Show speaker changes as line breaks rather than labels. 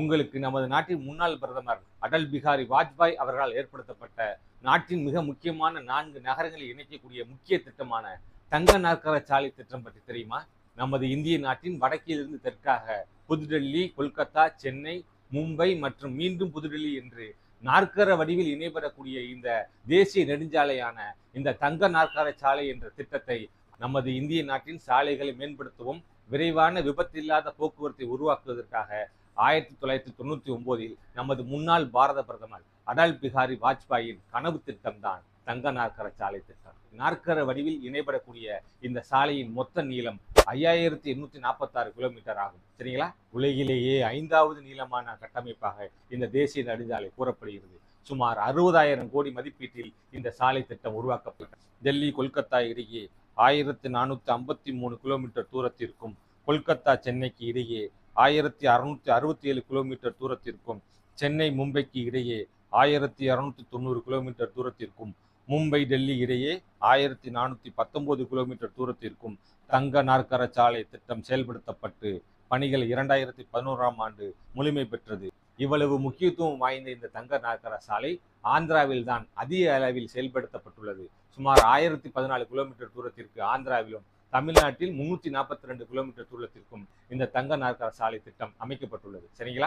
உங்களுக்கு நமது நாட்டின் முன்னாள் பிரதமர் அடல் பிகாரி வாஜ்பாய் அவர்களால் ஏற்படுத்தப்பட்ட நாட்டின் மிக முக்கியமான நான்கு நகரங்களை இணைக்கக்கூடிய முக்கிய திட்டமான தங்க நாற்கர சாலை திட்டம் பற்றி தெரியுமா? நமது இந்திய நாட்டின் வடக்கிலிருந்து தெற்காக புதுடெல்லி கொல்கத்தா சென்னை மும்பை மற்றும் மீண்டும் புதுடெல்லி என்று நாற்கர வடிவில் இணைபெறக்கூடிய இந்த தேசிய நெடுஞ்சாலையான இந்த தங்க நாற்கர சாலை என்ற திட்டத்தை நமது இந்திய நாட்டின் சாலைகளை மேம்படுத்தவும் விரைவான விபத்தில்லாத போக்குவரத்தை உருவாக்குவதற்காக ஆயிரத்தி தொள்ளாயிரத்தி தொண்ணூத்தி ஒம்போதில் நமது முன்னாள் பாரத பிரதமர் அடல் பிகாரி வாஜ்பாயின் கனவு திட்டம்தான் தங்க நாற்கர சாலை திட்டம். நாற்கர வடிவில் இணைபடக்கூடிய இந்த சாலையின் மொத்த நீளம் ஐயாயிரத்தி எண்ணூத்தி நாற்பத்தாறு கிலோமீட்டர் ஆகும். சரிங்களா? உலகிலேயே ஐந்தாவது நீளமான கட்டமைப்பாக இந்த தேசிய நெடுஞ்சாலை கூறப்படுகிறது. சுமார் அறுபதாயிரம் கோடி மதிப்பீட்டில் இந்த சாலை திட்டம் உருவாக்கப்பட்டது. டெல்லி கொல்கத்தா இடையே ஆயிரத்தி நானூற்றி ஐம்பத்தி மூணு கிலோமீட்டர் தூரத்திற்கும் கொல்கத்தா சென்னைக்கு இடையே ஆயிரத்தி அறுநூத்தி அறுபத்தி ஏழு கிலோமீட்டர் தூரத்திற்கும் சென்னை மும்பைக்கு இடையே ஆயிரத்தி இரநூத்தி தொண்ணூறு கிலோமீட்டர் தூரத்திற்கும் மும்பை டெல்லி இடையே ஆயிரத்தி நானூற்றி பத்தொன்பது கிலோமீட்டர் தூரத்திற்கும் தங்க நாற்கர சாலை திட்டம் செயல்படுத்தப்பட்டு பணிகள் இரண்டாயிரத்தி பதினோராம் ஆண்டு முழுமை பெற்றது. இவ்வளவு முக்கியத்துவம் வாய்ந்த இந்த தங்க நாற்கர சாலை ஆந்திராவில் தான் அதிக அளவில் செயல்படுத்தப்பட்டுள்ளது. சுமார் ஆயிரத்தி பதினாலு கிலோமீட்டர் தூரத்திற்கு ஆந்திராவிலும் தமிழ்நாட்டில் முன்னூற்றி நாற்பத்தி ரெண்டு கிலோமீட்டர் தூரத்திற்கும் இந்த தங்க நாற்கர சாலை திட்டம் அமைக்கப்பட்டுள்ளது. சரிங்களா?